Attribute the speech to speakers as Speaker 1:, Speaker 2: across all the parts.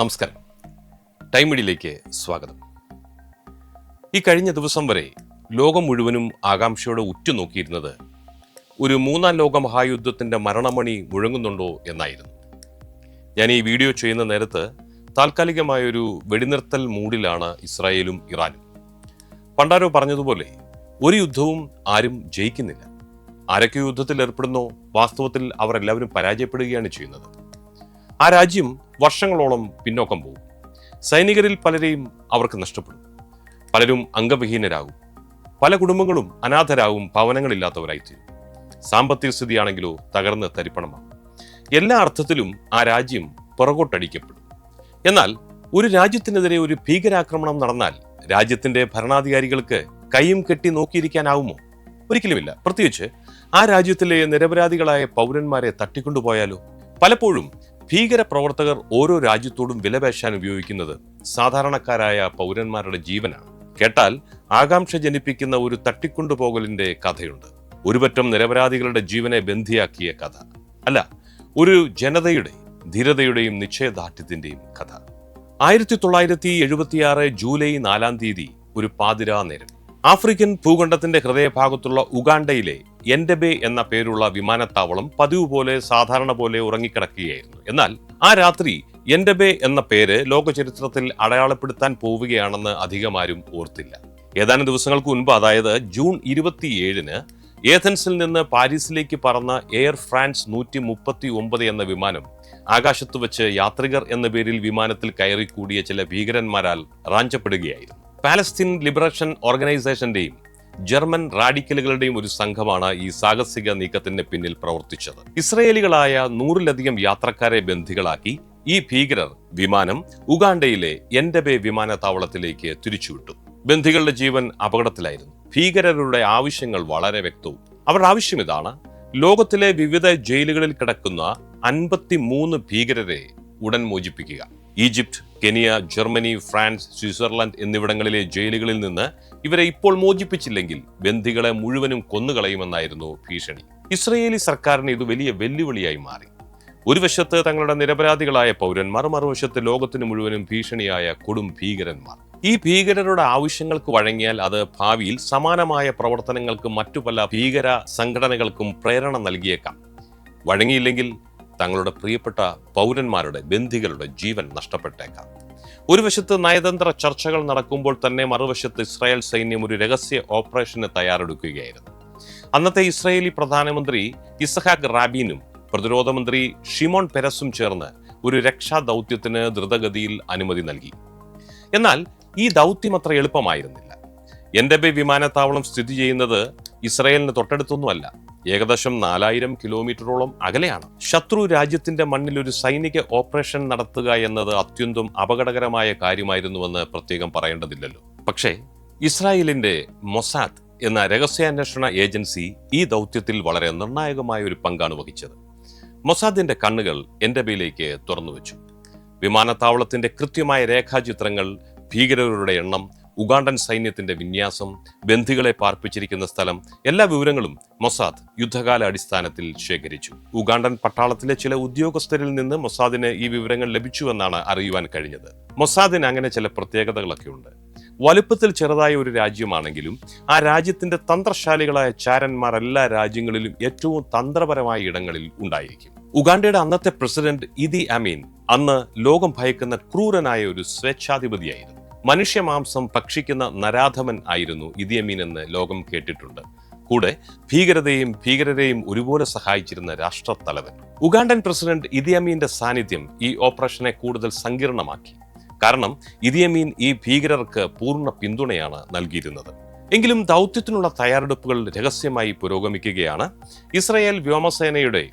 Speaker 1: നമസ്കാരം. ടൈം മീഡിയയിലേക്ക് സ്വാഗതം. ഈ കഴിഞ്ഞ ദിവസം വരെ ലോകം മുഴുവനും ആകാംക്ഷയോടെ ഉറ്റുനോക്കിയിരുന്നത് ഒരു മൂന്നാം ലോക മഹായുദ്ധത്തിന്റെ മരണമണി മുഴങ്ങുന്നുണ്ടോ എന്നായിരുന്നു. ഞാൻ ഈ വീഡിയോ ചെയ്യുന്ന നേരത്ത് താൽക്കാലികമായൊരു വെടിനിർത്തൽ മൂഡിലാണ് ഇസ്രായേലും ഇറാനും. പണ്ടാരോ പറഞ്ഞതുപോലെ ഒരു യുദ്ധവും ആരും ജയിക്കുന്നില്ല. ആരൊക്കെ യുദ്ധത്തിൽ ഏർപ്പെടുന്നോ വാസ്തവത്തിൽ അവരെല്ലാവരും പരാജയപ്പെടുകയാണ് ചെയ്യുന്നത്. ആ രാജ്യം വർഷങ്ങളോളം പിന്നോക്കം പോകും. സൈനികരിൽ പലരെയും അവർക്ക് നഷ്ടപ്പെടും. പലരും അംഗവിഹീനരാകും. പല കുടുംബങ്ങളും അനാഥരാകും ഭവനങ്ങളില്ലാത്തവരായിത്തീരും. സാമ്പത്തിക സ്ഥിതിയാണെങ്കിലോ തകർന്ന് തരിപ്പണമാകും. എല്ലാ അർത്ഥത്തിലും ആ രാജ്യം പുറകോട്ടടിക്കപ്പെടും. എന്നാൽ ഒരു രാജ്യത്തിനെതിരെ ഒരു ഭീകരാക്രമണം നടന്നാൽ രാജ്യത്തിന്റെ ഭരണാധികാരികൾക്ക് കൈയും കെട്ടി നോക്കിയിരിക്കാനാവുമോ? ഒരിക്കലുമില്ല. പ്രത്യേകിച്ച് ആ രാജ്യത്തിലെ നിരപരാധികളായ പൗരന്മാരെ തട്ടിക്കൊണ്ടുപോയാലോ? പലപ്പോഴും ഭീകര പ്രവർത്തകർ ഓരോ രാജ്യത്തോടും വിലപേശാൻ ഉപയോഗിക്കുന്നത് സാധാരണക്കാരായ പൗരന്മാരുടെ ജീവനാണ്. കേട്ടാൽ ആകാംക്ഷ ജനിപ്പിക്കുന്ന ഒരു തട്ടിക്കൊണ്ടുപോകലിന്റെ കഥയുണ്ട്. ഒരുപറ്റം നിരപരാധികളുടെ ജീവനെ ബന്ധിയാക്കിയ കഥ. അല്ല ഒരു ജനതയുടെ ധീരതയുടെയും നിശ്ചയദാർഢ്യത്തിന്റെയും കഥ. ആയിരത്തി തൊള്ളായിരത്തി എഴുപത്തിയാറ് ജൂലൈ നാലാം തീയതി ഒരു പാതിരാ നേരം ആഫ്രിക്കൻ ഭൂഖണ്ഡത്തിന്റെ ഹൃദയഭാഗത്തുള്ള ഉഗാണ്ടയിലെ എൻഡബേ എന്ന പേരുള്ള വിമാനത്താവളം പതിവ് പോലെ സാധാരണ പോലെ ഉറങ്ങിക്കിടക്കുകയായിരുന്നു. എന്നാൽ ആ രാത്രി എൻഡബേ എന്ന പേര് ലോകചരിത്രത്തിൽ അടയാളപ്പെടുത്താൻ പോവുകയാണെന്ന് അധികമാരും ഓർത്തില്ല. ഏതാനും ദിവസങ്ങൾക്ക് മുൻപ് അതായത് ജൂൺ ഇരുപത്തിയേഴിന് ഏഥൻസിൽ നിന്ന് പാരീസിലേക്ക് പറന്ന എയർ ഫ്രാൻസ് നൂറ്റി മുപ്പത്തി ഒമ്പത് എന്ന വിമാനം ആകാശത്ത് വെച്ച് യാത്രികർ എന്ന പേരിൽ വിമാനത്തിൽ കയറി കൂടിയ ചില ഭീകരന്മാരാൽ റാഞ്ചപ്പെടുകയായിരുന്നു. പാലസ്തീൻ ലിബറേഷൻ ഓർഗനൈസേഷന്റെയും ജർമ്മൻ റാഡിക്കലുകളുടെയും ഒരു സംഘമാണ് ഈ സാഹസിക നീക്കത്തിന് പിന്നിൽ പ്രവർത്തിച്ചത്. ഇസ്രയേലികളായ നൂറിലധികം യാത്രക്കാരെ ബന്ധികളാക്കി ഈ ഭീകരർ വിമാനം ഉഗാണ്ടയിലെ എൻഡബെ വിമാനത്താവളത്തിലേക്ക് തിരിച്ചുവിട്ടു. ബന്ധികളുടെ ജീവൻ അപകടത്തിലായിരുന്നു. ഭീകരരുടെ ആവശ്യങ്ങൾ വളരെ വ്യക്തവും. അവരുടെ ആവശ്യം ഇതാണ് ലോകത്തിലെ വിവിധ ജയിലുകളിൽ കിടക്കുന്ന അൻപത്തി മൂന്ന് ഭീകരരെ ഉടൻ മോചിപ്പിക്കുക. Egypt Kenya Germany France Switzerland എന്നിവിടങ്ങളിലെ ജയിലുകളിൽ നിന്ന് ഇവരെ ഇപ്പോൾ മോചിപ്പിച്ചില്ലെങ്കിൽ ബന്ദികളെ മുഴുവനും കൊന്നുകളയുമെന്നായിരുന്നു ഭീഷണി. ഇസ്രയേലി സർക്കാരിന് ഇത് വലിയ വെല്ലുവിളിയായി മാറി. ഒരു വശത്ത് തങ്ങളുടെ നിരപരാധികളായ പൗരന്മാർ മറുവശത്ത് ലോകത്തിന് മുഴുവനും ഭീഷണിയായ കൊടും ഭീകരന്മാർ. ഈ ഭീകരരുടെ ആവശ്യങ്ങൾക്ക് വഴങ്ങിയാൽ അത് ഭാവിയിൽ സമാനമായ പ്രവർത്തനങ്ങൾക്ക് മറ്റു പല ഭീകര സംഘടനകൾക്കും പ്രേരണ നൽകിയേക്കാം. വഴങ്ങിയില്ലെങ്കിൽ തങ്ങളുടെ പ്രിയപ്പെട്ട പൗരന്മാരുടെ ബന്ധികളുടെ ജീവൻ നഷ്ടപ്പെട്ടേക്കാം. ഒരു വശത്ത് നയതന്ത്ര ചർച്ചകൾ നടക്കുമ്പോൾ തന്നെ മറുവശത്ത് ഇസ്രായേൽ സൈന്യം ഒരു രഹസ്യ ഓപ്പറേഷന് തയ്യാറെടുക്കുകയായിരുന്നു. അന്നത്തെ ഇസ്രായേലി പ്രധാനമന്ത്രി ഇസഹാഖ് റാബീനും പ്രതിരോധ മന്ത്രി ഷിമോൺ പെരസും ചേർന്ന് ഒരു രക്ഷാ ദൗത്യത്തിന് ദ്രുതഗതിയിൽ അനുമതി നൽകി. എന്നാൽ ഈ ദൗത്യം അത്ര എളുപ്പമായിരുന്നില്ല. എൻഡബെ വിമാനത്താവളം സ്ഥിതി ചെയ്യുന്നത് ഇസ്രായേലിന് തൊട്ടടുത്തൊന്നുമല്ല. ഏകദേശം നാലായിരം കിലോമീറ്ററോളം അകലെയാണ്. ശത്രു രാജ്യത്തിന്റെ മണ്ണിൽ ഒരു സൈനിക ഓപ്പറേഷൻ നടത്തുക എന്നത് അത്യന്തം അപകടകരമായ കാര്യമായിരുന്നുവെന്ന് പ്രത്യേകം പറയേണ്ടതില്ലല്ലോ. പക്ഷേ ഇസ്രായേലിന്റെ മൊസാദ് എന്ന രഹസ്യാന്വേഷണ ഏജൻസി ഈ ദൗത്യത്തിൽ വളരെ നിർണായകമായ ഒരു പങ്കാണ് വഹിച്ചത്. മൊസാദിന്റെ കണ്ണുകൾ എൻഡബയിലേക്ക് തുറന്നു വെച്ചു വിമാനത്താവളത്തിന്റെ കൃത്യമായ രേഖാചിത്രങ്ങൾ ഭീകരരുടെ എണ്ണം ഉഗാണ്ടൻ സൈന്യത്തിന്റെ വിന്യാസം ബന്ധികളെ പാർപ്പിച്ചിരിക്കുന്ന സ്ഥലം എല്ലാ വിവരങ്ങളും മൊസാദ് യുദ്ധകാല അടിസ്ഥാനത്തിൽ ശേഖരിച്ചു. ഉഗാണ്ടൻ പട്ടാളത്തിലെ ചില ഉദ്യോഗസ്ഥരിൽ നിന്ന് മൊസാദിന് ഈ വിവരങ്ങൾ ലഭിച്ചുവെന്നാണ് അറിയുവാൻ കഴിഞ്ഞത്. മൊസാദിന് അങ്ങനെ ചില പ്രത്യേകതകളൊക്കെ ഉണ്ട്. വലുപ്പത്തിൽ ചെറുതായ ഒരു രാജ്യമാണെങ്കിലും ആ രാജ്യത്തിന്റെ തന്ത്രശാലികളായ ചാരന്മാർ എല്ലാ രാജ്യങ്ങളിലും ഏറ്റവും തന്ത്രപരമായ ഇടങ്ങളിൽ ഉണ്ടായിരിക്കും. ഉഗാണ്ടയുടെ അന്നത്തെ പ്രസിഡന്റ് ഇദി അമീൻ അന്ന് ലോകം ഭയക്കുന്ന ക്രൂരനായ ഒരു സ്വേച്ഛാധിപതിയായിരുന്നു. മനുഷ്യമാംസം ഭക്ഷിക്കുന്ന നരാധമൻ ആയിരുന്നു ഇതിയമീൻ എന്ന് ലോകം കേട്ടിട്ടുണ്ട്. കൂടെ ഭീകരതയും ഭീകരരെയും ഒരുപോലെ സഹായിച്ചിരുന്ന രാഷ്ട്രത്തലവൻ. ഉഗാണ്ടൻ പ്രസിഡന്റ് ഇതിയമീന്റെ സാന്നിധ്യം ഈ ഓപ്പറേഷനെ കൂടുതൽ സങ്കീർണമാക്കി. കാരണം ഇതിയമീൻ ഈ ഭീകരർക്ക് പൂർണ പിന്തുണയാണ് നൽകിയിരുന്നത്. എങ്കിലും ദൗത്യത്തിനുള്ള തയ്യാറെടുപ്പുകൾ രഹസ്യമായി പുരോഗമിക്കുകയാണ് ഇസ്രായേൽ വ്യോമസേനയുടെ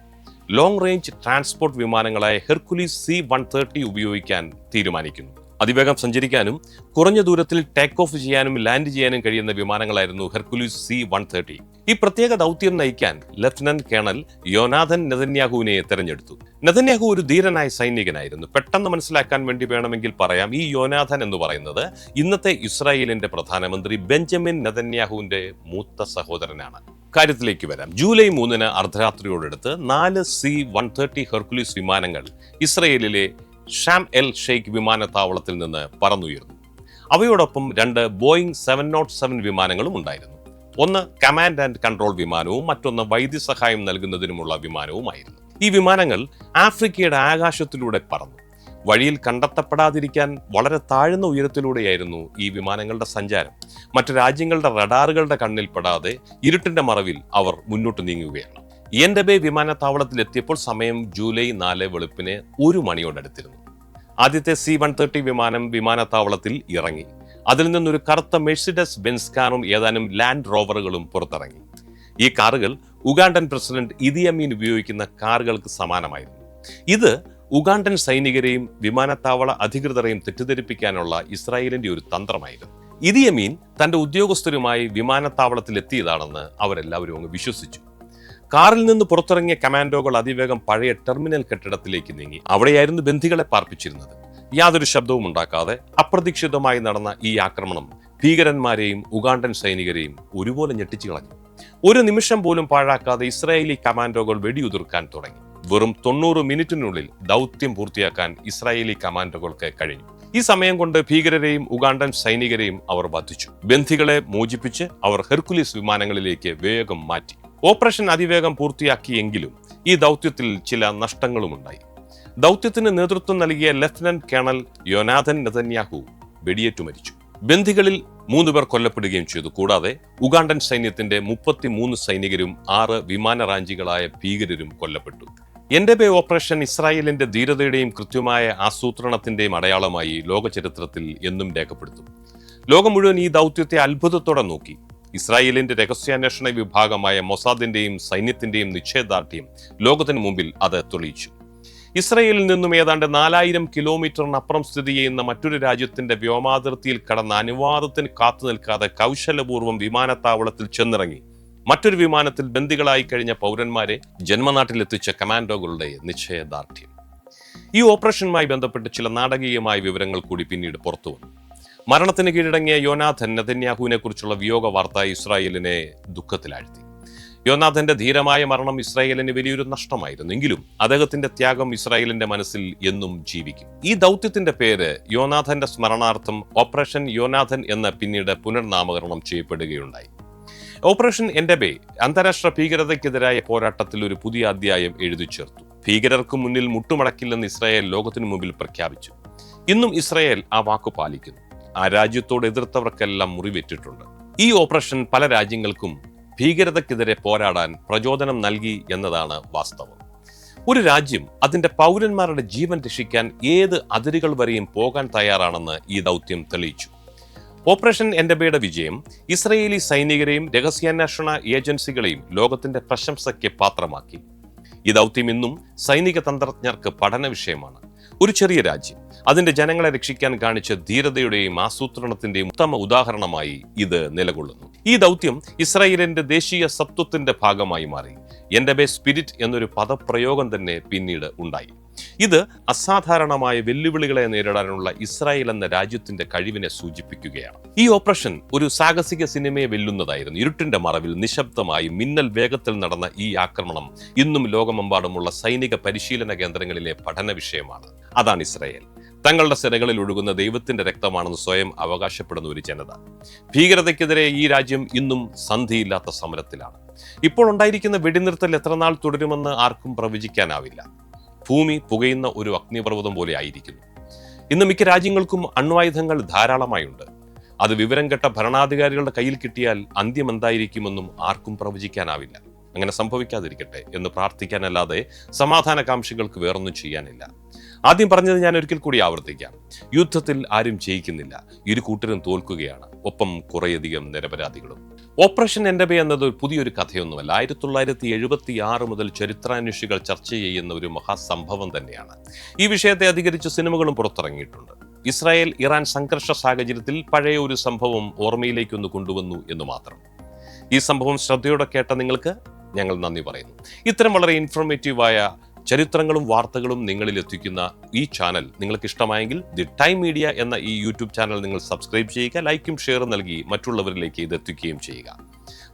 Speaker 1: ലോങ് റേഞ്ച് ട്രാൻസ്പോർട്ട് വിമാനങ്ങളായ ഹെർക്കുലീസ് സി വൺ ഉപയോഗിക്കാൻ തീരുമാനിക്കുന്നു. അതിവേഗം സഞ്ചരിക്കാനും കുറഞ്ഞ ദൂരത്തിൽ ടേക്ക് ഓഫ് ചെയ്യാനും ലാൻഡ് ചെയ്യാനും കഴിയുന്ന വിമാനങ്ങളായിരുന്നു ഹെർക്കുലീസ് സി വൺ തേർട്ടി. ഈ പ്രത്യേക ദൗത്യം നയിക്കാൻ ലഫ്റ്റനന്റ് കേണൽ യോനാഥൻ നെതന്യാഹുവിനെ തെരഞ്ഞെടുത്തു. നെതന്യാഹു ഒരു ധീരനായ സൈനികനായിരുന്നു. പെട്ടെന്ന് മനസ്സിലാക്കാൻ വേണ്ടി വേണമെങ്കിൽ പറയാം ഈ യോനാഥൻ എന്ന് പറയുന്നത് ഇന്നത്തെ ഇസ്രായേലിന്റെ പ്രധാനമന്ത്രി ബെഞ്ചമിൻ നെതന്യാഹുവിന്റെ മൂത്ത സഹോദരനാണ്. കാര്യത്തിലേക്ക് വരാം. ജൂലൈ മൂന്നിന് അർദ്ധരാത്രിയോടടുത്ത് നാല് സി വൺ തേർട്ടി ഹെർക്കുലീസ് വിമാനങ്ങൾ ഇസ്രയേലിലെ ഷാം എൽ ഷെയ്ഖ് വിമാനത്താവളത്തിൽ നിന്ന് പറന്നുയർന്നു. അവയോടൊപ്പം രണ്ട് ബോയിങ് സെവൻ നോട്ട് സെവൻ വിമാനങ്ങളും ഉണ്ടായിരുന്നു. ഒന്ന് കമാൻഡ് ആൻഡ് കൺട്രോൾ വിമാനവും മറ്റൊന്ന് വൈദ്യസഹായം നൽകുന്നതിനുമുള്ള വിമാനവുമായിരുന്നു. ഈ വിമാനങ്ങൾ ആഫ്രിക്കയുടെ ആകാശത്തിലൂടെ പറന്നു. വഴിയിൽ കണ്ടെത്തപ്പെടാതിരിക്കാൻ വളരെ താഴ്ന്ന ഉയരത്തിലൂടെയായിരുന്നു ഈ വിമാനങ്ങളുടെ സഞ്ചാരം. മറ്റു രാജ്യങ്ങളുടെ റഡാറുകളുടെ കണ്ണിൽപ്പെടാതെ ഇരുട്ടിന്റെ മറവിൽ അവർ മുന്നോട്ട് നീങ്ങുകയാണ്. ഇയൻഡബെ വിമാനത്താവളത്തിൽ എത്തിയപ്പോൾ സമയം ജൂലൈ നാല് വെളുപ്പിന് ഒരു മണിയോടടുത്തിരുന്നു. ആദ്യത്തെ സി വൺ തേർട്ടി വിമാനം വിമാനത്താവളത്തിൽ ഇറങ്ങി. അതിൽ നിന്നൊരു കറുത്ത മെഴ്സിഡസ് ബെൻസ് കാറും ഏതാനും ലാൻഡ് റോവറുകളും പുറത്തിറങ്ങി. ഈ കാറുകൾ ഉഗാണ്ടൻ പ്രസിഡന്റ് ഇദിയമീൻ ഉപയോഗിക്കുന്ന കാറുകൾക്ക് സമാനമായിരുന്നു. ഇത് ഉഗാണ്ടൻ സൈനികരെയും വിമാനത്താവള അധികൃതരെയും തെറ്റിദ്ധരിപ്പിക്കാനുള്ള ഇസ്രായേലിന്റെ ഒരു തന്ത്രമായിരുന്നു. ഇദിയമീൻ തന്റെ ഉദ്യോഗസ്ഥരുമായി വിമാനത്താവളത്തിൽ എത്തിയതാണെന്ന് അവരെല്ലാവരും അങ്ങ് വിശ്വസിച്ചു. കാറിൽ നിന്ന് പുറത്തിറങ്ങിയ കമാൻഡോകൾ അതിവേഗം പഴയ ടെർമിനൽ കെട്ടിടത്തിലേക്ക് നീങ്ങി. അവിടെയായിരുന്നു ബന്ധികളെ പാർപ്പിച്ചിരുന്നത്. യാതൊരു ശബ്ദവും ഉണ്ടാക്കാതെ അപ്രതീക്ഷിതമായി നടന്ന ഈ ആക്രമണം ഭീകരന്മാരെയും ഉഗാണ്ടൻ സൈനികരെയും ഒരുപോലെ ഞെട്ടിച്ചു കളഞ്ഞു. ഒരു നിമിഷം പോലും പാഴാക്കാതെ ഇസ്രായേലി കമാൻഡോകൾ വെടിയുതിർക്കാൻ തുടങ്ങി. വെറും തൊണ്ണൂറ് മിനിറ്റിനുള്ളിൽ ദൗത്യം പൂർത്തിയാക്കാൻ ഇസ്രായേലി കമാൻഡോകൾക്ക് കഴിഞ്ഞു. ഈ സമയം കൊണ്ട് ഭീകരരെയും ഉഗാണ്ടൻ സൈനികരെയും അവർ വധിച്ചു. ബന്ധികളെ മോചിപ്പിച്ച് അവർ ഹെർക്കുലീസ് വിമാനങ്ങളിലേക്ക് വേഗം മാറ്റി. ഓപ്പറേഷൻ അതിവേഗം പൂർത്തിയാക്കിയെങ്കിലും ഈ ദൗത്യത്തിൽ ചില നഷ്ടങ്ങളുമുണ്ടായി. ദൗത്യത്തിന് നേതൃത്വം നൽകിയ ലഫ്റ്റനന്റ് കേണൽ യോനാഥൻ നെതന്യാഹു വെടിയേറ്റു മരിച്ചു. ബന്ധികളിൽ മൂന്ന് പേർ കൊല്ലപ്പെടുകയും ചെയ്തു. കൂടാതെ ഉഗാണ്ടൻ സൈന്യത്തിന്റെ മുപ്പത്തിമൂന്ന് സൈനികരും ആറ് വിമാന റാഞ്ചികളായ ഭീകരരും കൊല്ലപ്പെട്ടു. എൻഡബെ ഓപ്പറേഷൻ ഇസ്രായേലിന്റെ ധീരതയുടെയും കൃത്യമായ ആസൂത്രണത്തിന്റെയും അടയാളമായി ലോക ചരിത്രത്തിൽ എന്നും രേഖപ്പെടുത്തും. ലോകം മുഴുവൻ ഈ ദൗത്യത്തെ അത്ഭുതത്തോടെ നോക്കി. ഇസ്രായേലിന്റെ രഹസ്യാന്വേഷണ വിഭാഗമായ മൊസാദിന്റെയും സൈന്യത്തിന്റെയും നിശ്ചയദാർഢ്യം ലോകത്തിന് മുമ്പിൽ അത് തെളിയിച്ചു. ഇസ്രായേലിൽ നിന്നും ഏതാണ്ട് നാലായിരം കിലോമീറ്ററിനപ്പുറം സ്ഥിതി ചെയ്യുന്ന മറ്റൊരു രാജ്യത്തിന്റെ വ്യോമാതിർത്തിയിൽ കടന്ന അനുവാദത്തിന് കാത്തു നിൽക്കാതെ കൗശലപൂർവം വിമാനത്താവളത്തിൽ ചെന്നിറങ്ങി. മറ്റൊരു വിമാനത്തിൽ ബന്ദികളായി കഴിഞ്ഞ പൗരന്മാരെ ജന്മനാട്ടിലെത്തിച്ച കമാൻഡോകളുടെ നിശ്ചയദാർഢ്യം ഈ ഓപ്പറേഷനുമായി ബന്ധപ്പെട്ട് ചില നാടകീയമായ വിവരങ്ങൾ കൂടി പിന്നീട് പുറത്തു വന്നു മരണത്തിന് കീഴടങ്ങിയ യോനാഥൻ നെതന്യാഹുവിനെ കുറിച്ചുള്ള വിയോഗ വാർത്ത ഇസ്രായേലിനെ ദുഃഖത്തിലാഴ്ത്തി. യോനാഥന്റെ ധീരമായ മരണം ഇസ്രായേലിന് വലിയൊരു നഷ്ടമായിരുന്നു. എങ്കിലും അദ്ദേഹത്തിന്റെ ത്യാഗം ഇസ്രായേലിന്റെ മനസ്സിൽ എന്നും ജീവിക്കും. ഈ ദൗത്യത്തിന്റെ പേര് യോനാഥന്റെ സ്മരണാർത്ഥം ഓപ്പറേഷൻ യോനാഥൻ എന്ന പിന്നീട് പുനർനാമകരണം ചെയ്യപ്പെടുകയുണ്ടായി. ഓപ്പറേഷൻ എൻഡബെ അന്താരാഷ്ട്ര ഭീകരതയ്ക്കെതിരായ പോരാട്ടത്തിൽ ഒരു പുതിയ അധ്യായം എഴുതി ചേർത്തു. ഭീകരർക്ക് മുന്നിൽ മുട്ടുമടക്കില്ലെന്ന് ഇസ്രായേൽ ലോകത്തിനു മുമ്പിൽ പ്രഖ്യാപിച്ചു. ഇന്നും ഇസ്രായേൽ ആ വാക്കു പാലിക്കുന്നു. ആ രാജ്യത്തോട് എതിർത്തവർക്കെല്ലാം മുറിവേറ്റിട്ടുണ്ട്. ഈ ഓപ്പറേഷൻ പല രാജ്യങ്ങൾക്കും ഭീകരതയ്ക്കെതിരെ പോരാടാൻ പ്രചോദനം നൽകി എന്നതാണ് വാസ്തവം. ഒരു രാജ്യം അതിന്റെ പൗരന്മാരുടെ ജീവൻ രക്ഷിക്കാൻ ഏത് അതിരുകൾ വരെയും പോകാൻ തയ്യാറാണെന്ന് ഈ ദൗത്യം തെളിയിച്ചു. ഓപ്പറേഷൻ എൻഡബയുടെ വിജയം ഇസ്രയേലി സൈനികരെയും രഹസ്യാന്വേഷണ ഏജൻസികളെയും ലോകത്തിന്റെ പ്രശംസയ്ക്ക് പാത്രമാക്കി. ഈ ദൗത്യം ഇന്നും സൈനിക തന്ത്രജ്ഞർക്ക് പഠന വിഷയമാണ്. ഒരു ചെറിയ രാജ്യം. അതിന്റെ ജനങ്ങളെ രക്ഷിക്കാൻ കാണിച്ച ധീരതയുടെയും ആസൂത്രണത്തിന്റെയും ഉത്തമ ഉദാഹരണമായി ഇത് നിലകൊള്ളുന്നു. ഈ ദൗത്യം ഇസ്രായേലിന്റെ ദേശീയ സത്വത്തിന്റെ ഭാഗമായി മാറി. എന്റെ ബേ സ്പിരിറ്റ് എന്നൊരു പദപ്രയോഗം തന്നെ പിന്നീട് ഉണ്ടായി. ഇത് അസാധാരണമായ വെല്ലുവിളികളെ നേരിടാനുള്ള ഇസ്രായേൽ എന്ന രാജ്യത്തിന്റെ കഴിവിനെ സൂചിപ്പിക്കുകയാണ്. ഈ ഓപ്പറേഷൻ ഒരു സാഹസിക സിനിമയെ വെല്ലുന്നതായിരുന്നു. ഇരുട്ടിന്റെ മറവിൽ നിശബ്ദമായി മിന്നൽ വേഗത്തിൽ നടന്ന ഈ ആക്രമണം ഇന്നും ലോകമെമ്പാടുമുള്ള സൈനിക പരിശീലന കേന്ദ്രങ്ങളിലെ പഠന വിഷയമാണ്. അതാണ് ഇസ്രായേൽ. തങ്ങളുടെ സിരകളിൽ ഒഴുകുന്ന ദൈവത്തിന്റെ രക്തമാണെന്ന് സ്വയം അവകാശപ്പെടുന്ന ഒരു ജനത. ഭീകരതയ്ക്കെതിരെ ഈ രാജ്യം ഇന്നും സന്ധിയില്ലാത്ത സമരത്തിലാണ്. ഇപ്പോൾ ഉണ്ടായിരിക്കുന്ന വെടിനിർത്തൽ എത്രനാൾ തുടരുമെന്ന് ആർക്കും പ്രവചിക്കാനാവില്ല. ഭൂമി പുകയുന്ന ഒരു അഗ്നിപർവതം പോലെ ആയിരിക്കുന്നു. ഇന്ന് മിക്ക രാജ്യങ്ങൾക്കും അണ്വായുധങ്ങൾ ധാരാളമായുണ്ട്. അത് വിവരം കെട്ട ഭരണാധികാരികളുടെ കയ്യിൽ കിട്ടിയാൽ അന്ത്യം എന്തായിരിക്കുമെന്നും ആർക്കും പ്രവചിക്കാനാവില്ല. അങ്ങനെ സംഭവിക്കാതിരിക്കട്ടെ എന്ന് പ്രാർത്ഥിക്കാനല്ലാതെ സമാധാനകാംക്ഷികൾക്ക് വേറൊന്നും ചെയ്യാനില്ല. ആദ്യം പറഞ്ഞത് ഞാൻ ഒരിക്കൽ കൂടി ആവർത്തിക്കാം. യുദ്ധത്തിൽ ആരും ജയിക്കുന്നില്ല. ഇരു കൂട്ടരും തോൽക്കുകയാണ്. ഒപ്പം കുറേയധികം നിരപരാധികളും. ഓപ്പറേഷൻ എൻഡബെ എന്നത് പുതിയൊരു കഥയൊന്നുമല്ല. ആയിരത്തി തൊള്ളായിരത്തി എഴുപത്തി ആറ് മുതൽ ചരിത്രാന്വേഷികൾ ചർച്ച ചെയ്യുന്ന ഒരു മഹാസംഭവം തന്നെയാണ്. ഈ വിഷയത്തെ അധികരിച്ച് സിനിമകളും പുറത്തിറങ്ങിയിട്ടുണ്ട്. ഇസ്രായേൽ ഇറാൻ സംഘർഷ സാഹചര്യത്തിൽ പഴയ ഒരു സംഭവം ഓർമ്മയിലേക്കൊന്ന് കൊണ്ടുവന്നു എന്ന് മാത്രം. ഈ സംഭവം ശ്രദ്ധയോടെ കേട്ട നിങ്ങൾക്ക് ഞങ്ങൾ നന്ദി പറയുന്നു. ഇത്തരം വളരെ ഇൻഫോർമേറ്റീവായ ചരിത്രങ്ങളും വാർത്തകളും നിങ്ങളിൽ എത്തിക്കുന്ന ഈ ചാനൽ നിങ്ങൾക്ക് ഇഷ്ടമായെങ്കിൽ ദി ടൈം മീഡിയ എന്ന ഈ യൂട്യൂബ് ചാനൽ നിങ്ങൾ സബ്സ്ക്രൈബ് ചെയ്യുക ലൈക്കും ഷെയറും നൽകി മറ്റുള്ളവരിലേക്ക് ഇത് എത്തിക്കുകയും ചെയ്യുക.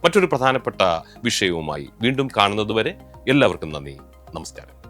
Speaker 1: മറ്റൊരു പ്രധാനപ്പെട്ട വിഷയവുമായി വീണ്ടും കാണുന്നതുവരെ എല്ലാവർക്കും നന്ദി. നമസ്കാരം.